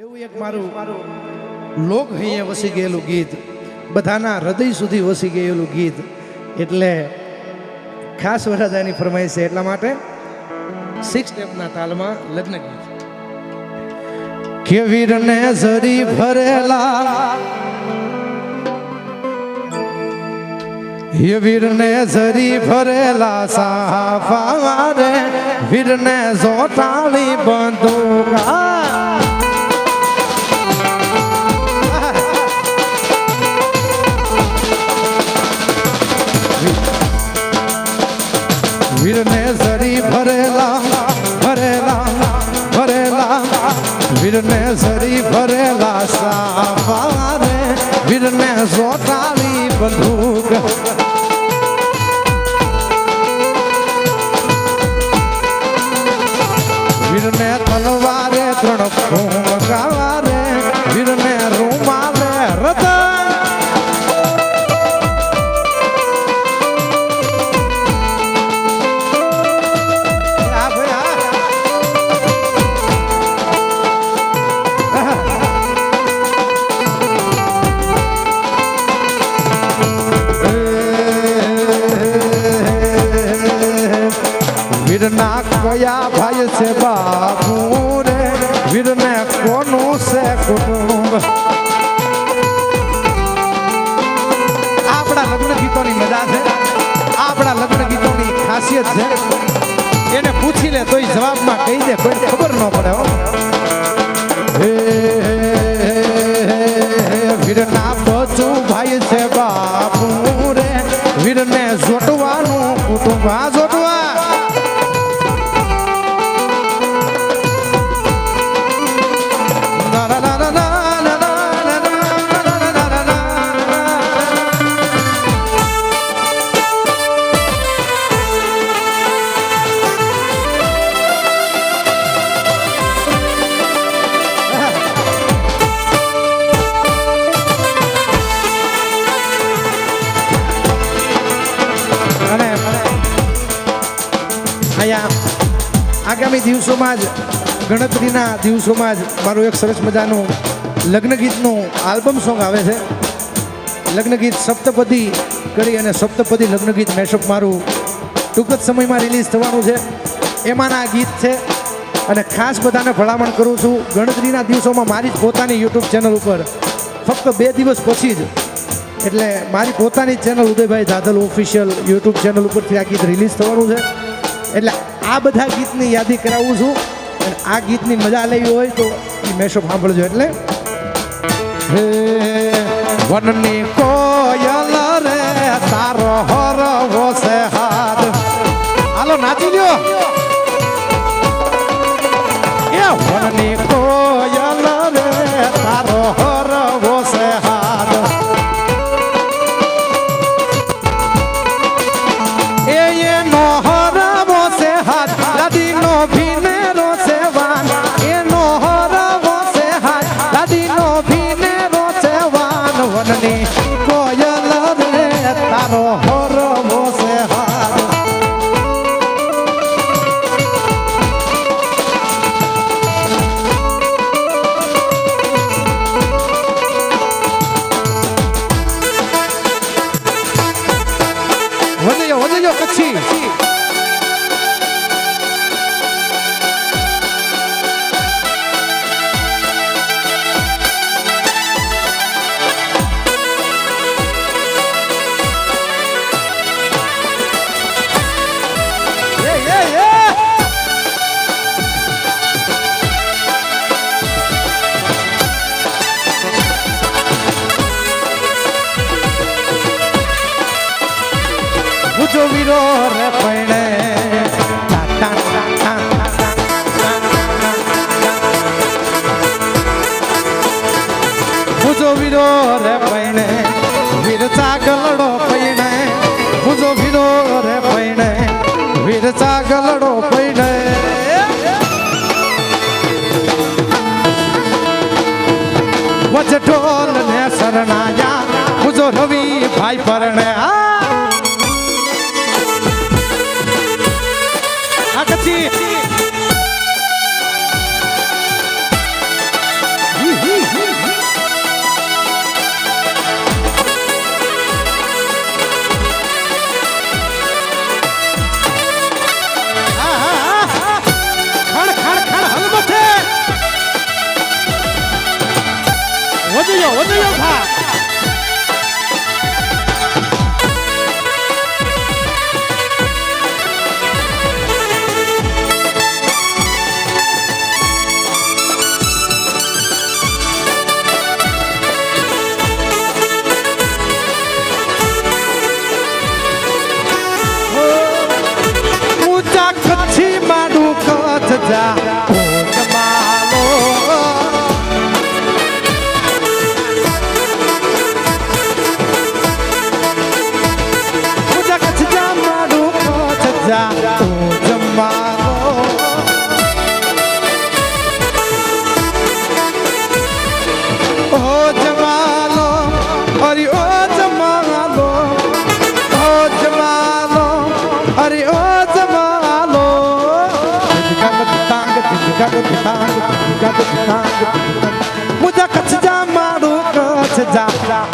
એવું એક મારું લોક હૈયે વસી ગયેલું ગીત. બધાના હૃદય સુધી વસી ગયેલું ગીત. એટલે ખાસ વરદાની ફરમાઈશ છે એટલા માટે સિક્સ સ્ટેપના તાલમાં લગ્ન ગીત. કે વીરને જરી ભરેલા. હે વીરને જરી ભરેલા સાફા રે વીરને જોટાળી બંદૂકા ચોટાળી બંધુ. ખાસિયત છે એને પૂછી લે, તોય જવાબમાં કહી દે, કોઈ ખબર ન પડે હો. વીરના બચું ભાઈ છે બાપુ રે. વીરને જોટવાનું કુટુંબ આ આગામી દિવસોમાં જ ગણતરીના દિવસોમાં જ મારું એક સરસ મજાનું લગ્ન ગીતનું આલ્બમ સોંગ આવે છે. લગ્ન ગીત સપ્તપદી કરી અને સપ્તપદી લગ્ન ગીત મેશઅપ મારું ટૂંક જ સમયમાં રિલીઝ થવાનું છે. એમાંના ગીત છે અને ખાસ બધાને ભલામણ કરું છું, ગણતરીના દિવસોમાં મારી જ પોતાની યુટ્યુબ ચેનલ ઉપર ફક્ત બે દિવસ પછી જ, એટલે મારી પોતાની channel Udaybhai Dadal official YouTube channel ઉપરથી આ ગીત રિલીઝ થવાનું છે. એટલે આ બધા ગીતની યાદી કરાવું છું. અને આ ગીતની મજા લેવી હોય તો એ મેશો સાંભળજો એટલે. હે, વનની કોયલ રે, તારો હરવો છે lokaci. પૂછો વીરો રે પૈણે પૂછો વીરો રે પૈણે વીર ચાગલડો પૈણે પૂછો વીરો રે પૈણે વીર ચાગલડો પૈણે વજ ઢોલ ને શરણાયા. પૂછો રવિ ભાઈ પરણે મુજા કચ્છ જા મારું કચ્છ જા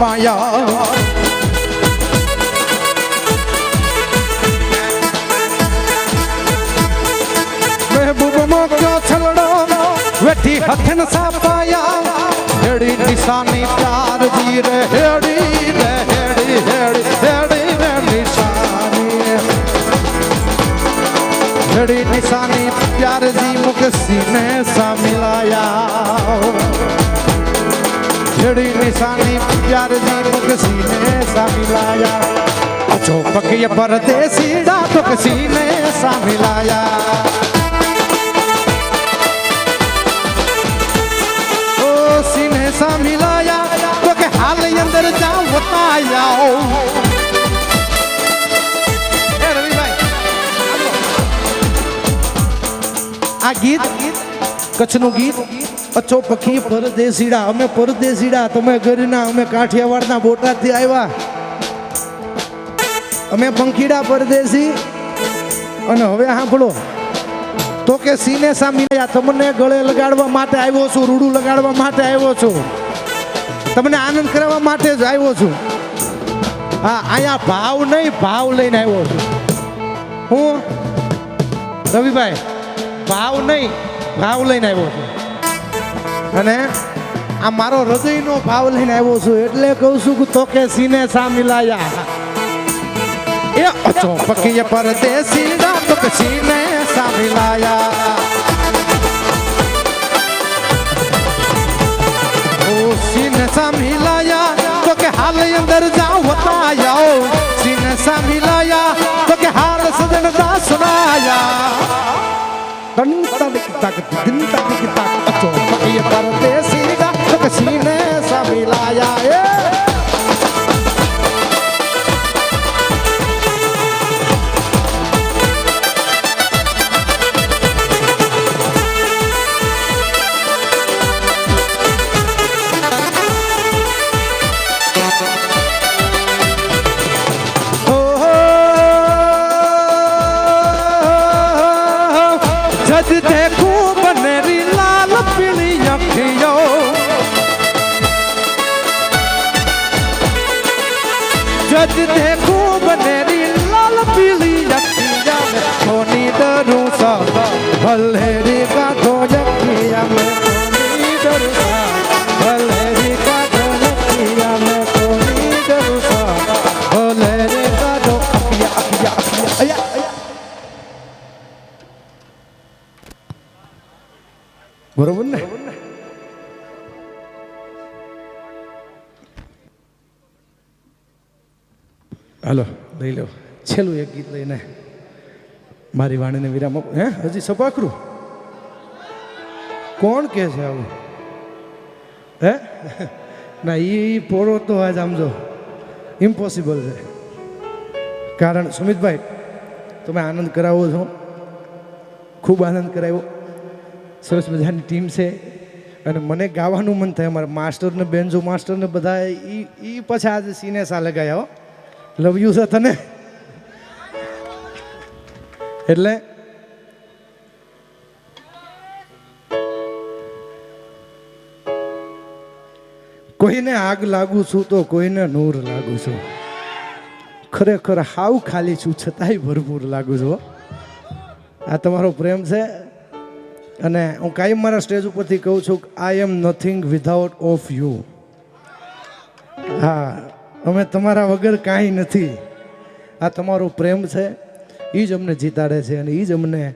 પાયા મહેબૂબ મોગો છલડો વેઠી હથન સાપ પાયા હેડી નિશાની ચાર જી રે હેડી રે હેડી હેડી હેડી રે નિશાની હેડી નિશાની પ્યાર જી મુખ સીને સા મિલાયા સાની પૂજારજી પક્ષીને સામિલાયા ચોપકીય પરદેસી ડા પક્ષીને સામિલાયા ઓ સીને સામિલાયા તો કે હાલ અંદર જાઉં વતાયા આ ગીત કચ્છનું ગીત અચો પખી પરદેસીડા અમે પરદેસીડા તમે ઘરના અમે કાઠિયાવાડના બોટાદથી આવ્યા. અમે પંખીડા પરદેશી. અને હવે સાંભળો, તો કે સીને સામીયા તમને ગળે લગાડવા માટે આવ્યો છું, રૂડું લગાડવા માટે આવ્યો છું. તમને આનંદ કરાવવા માટે જ આવ્યો છું. હા, અહીંયા ભાવ નહીં, ભાવ લઈને આવ્યો છું. હું, રવિભાઈ, ભાવ નહીં, ભાવ લઈને આવ્યો છું. અને આ મારો હૃદયનો ભાવ લઈને આવ્યો છું, એટલે કહું છું કે તો કે સીને સા મિલાયા. એ અચો પકીએ પરદેસી ના તો કે સીને સા મિલાયા. ઓ, સીને સા મિલાયા તો કે હાલ અંદર જાઓ બતાયો સીને સા મિલાયા તો કે હાલ સજન દાસ સુનાયા. તન તન તક દિન તક તક અચો ભલેરી કાઢો જખીયા મેં કોની ડરું સા ભલેરી કાઢો જખીયા મેં કોની ડરું સા ભલેરી અયા. બરોબર ને? હાલો, લઈ લો. છેલ્લું એક ગીત લઈને મારી વાણીને વિરામ. હે? હજી સપાખરું કોણ કે છે આવું? હે? ના એ પોરો તો આજ આમ જો. ઇમ્પોસિબલ છે. કારણ, સુમિતભાઈ, તમે આનંદ કરાવો છો. ખૂબ આનંદ કરાવ્યો. સરસ મજાની ટીમ છે. અને મને ગાવાનું મન થાય. અમારા માસ્ટરને બેન્જો માસ્ટરને બધા એ એ પછી આજે સિનેસા લગાયા હો. લવ યુ છે તને. એટલે કોઈને આગ લાગુ છું તો કોઈને નૂર લાગુ છું. ખરેખર હાવ ખાલી છું, છતાંય ભરપૂર લાગુ છું. આ તમારો પ્રેમ છે અને હું કાયમ મારા સ્ટેજ ઉપરથી કહું છું I am nothing without of you હા, અમે તમારા વગર કાંઈ નથી. આ તમારો પ્રેમ છે એ જ અમને જીતાડે છે અને એ જ અમને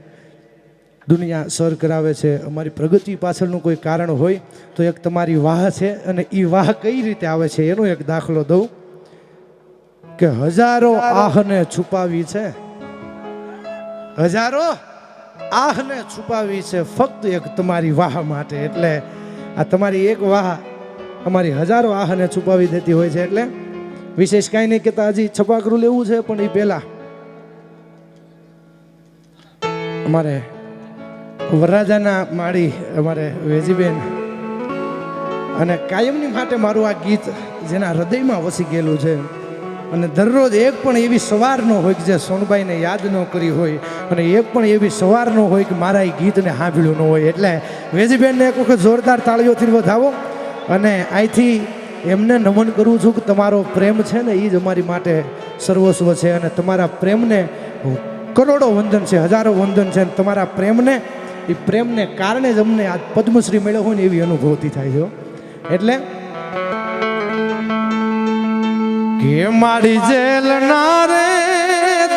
દુનિયા સર કરાવે છે. અમારી પ્રગતિ પાછળનું કોઈ કારણ હોય તો એક તમારી વાહ છે અને એ વાહ કઈ રીતે આવે છે એનો એક દાખલો દઉં. કે હજારો આહને છુપાવી છે. હજારો આહને છુપાવી છે ફક્ત એક તમારી વાહ માટે. એટલે આ તમારી એક વાહ અમારી હજારો આહને છુપાવી દેતી હોય છે. એટલે વિશેષ કાંઈ નહીં કહેતા હજી છપાકરું લેવું છે, પણ એ પહેલાં અમારે વરરાજાના માળી, અમારે વેજીબેન અને કાયમની માટે મારું આ ગીત જેના હૃદયમાં વસી ગયેલું છે. અને દરરોજ એક પણ એવી સવાર ન હોય કે જે સોનબાઈને યાદ ન કરી હોય અને એક પણ એવી સવાર ન હોય કે મારા એ ગીતને સાંભળ્યું ન હોય. એટલે વેજીબેનને એક વખત જોરદાર તાળીઓથી વધાવો અને અહીંથી એમને નમન કરું છું કે તમારો પ્રેમ છે ને એ જ અમારી માટે સર્વસ્વ છે અને તમારા પ્રેમને કરોડો વંદન છે, હજારો વંદન છે અને તમારા પ્રેમને, એ પ્રેમને કારણે જ અમને આ પદ્મશ્રી મળ્યો હોય ને એવી અનુભૂતિ થાય છે એટલે કે મારી જેલના રે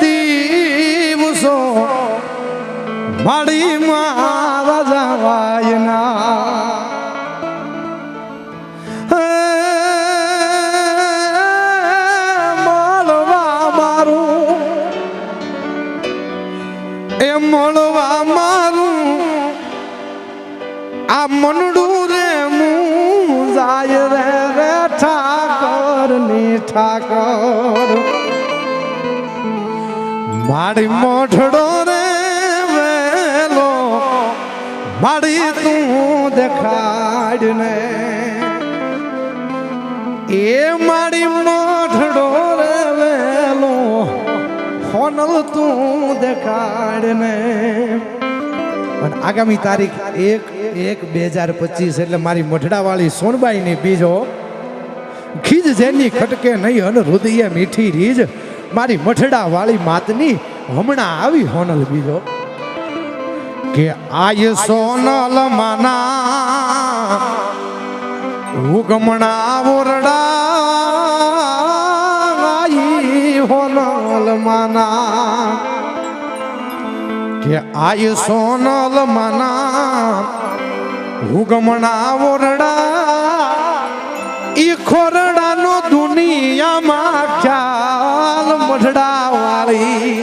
દીવસો, મારી મારા ઠાકર. મારી મોઢડો રે વેલો, મારી તું દેખાડ ને એ મારી મોઢડો રે વેલો, હોનલ તું દેખાડ ને અને આગામી તારીખ એક એક બે હજાર પચીસ એટલે મારી મઢડાવાળી સોનબાઈની બીજો ખીજ જેની ખટકે નહીં અને હૃદય મીઠી રીજ. મારી મઠડા વાળી માતની હમણાં આવી હોનલ બીજો. કે આય સોનલ માના ઉગમણા ઓરડા હોનલ માના. કે આય સોનલ માના ઉગમણા ઓરડા ઈ ખોરડાનો દુનિયામાં ખ્યાલ મઢડા વાળી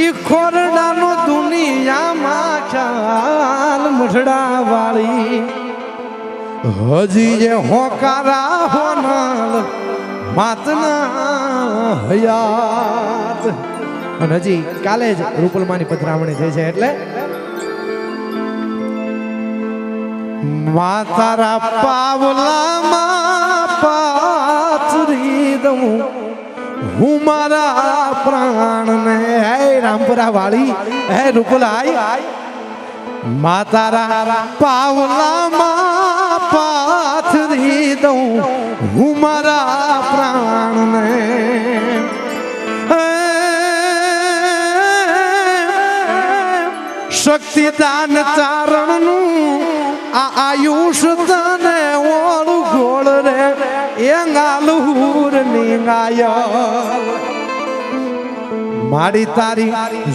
ઈ ખોરડાનો દુનિયામાં ખ્યાલ મઢડા વાળી હજી એ હોકારા હોનાલ માતના હયાત. અને હજી કાલે જ રૂપલમાની પધરામણી થઈ છે એટલે માતારા પાવલામાં પાથરી દઉં. હું મારા પ્રાણને, હે રામપુરા વાળી, હે રૂપલાઈ. માતારા પાવલામાં પાથરી દઉં. હું મારા પ્રાણને શક્તિદાન ચારણનું આયુષ તને ઓળું ગોળ રે એંગાલુર નીંગાયો. મારી તારી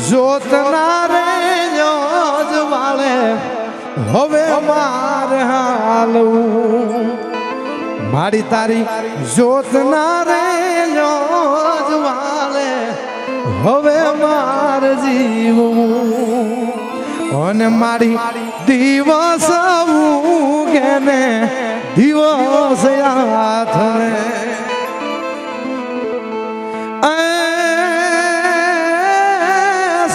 જોતના રે જોજ વાળે, હવે મારે હાલવું. મારી તારી જોતના રે જોજ વાળે, હવે માર જીવવું. અને મારી દિવસ ઉગેને દિવસ હાથને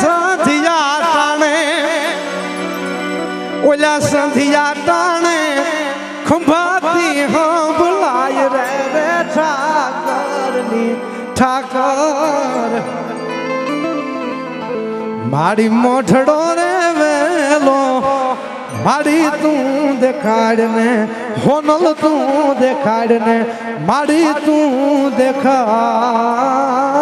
સંધિયા ટાણે ઓલા સંધિયા ટાણે ખંભાતી હંભલાય રે રે ઠાકરની ઠાકર. મારી મોઢડો રે વેલો મારી તું દેખાડ ને હોનલ તું દેખાડ ને મારી તું દેખાડ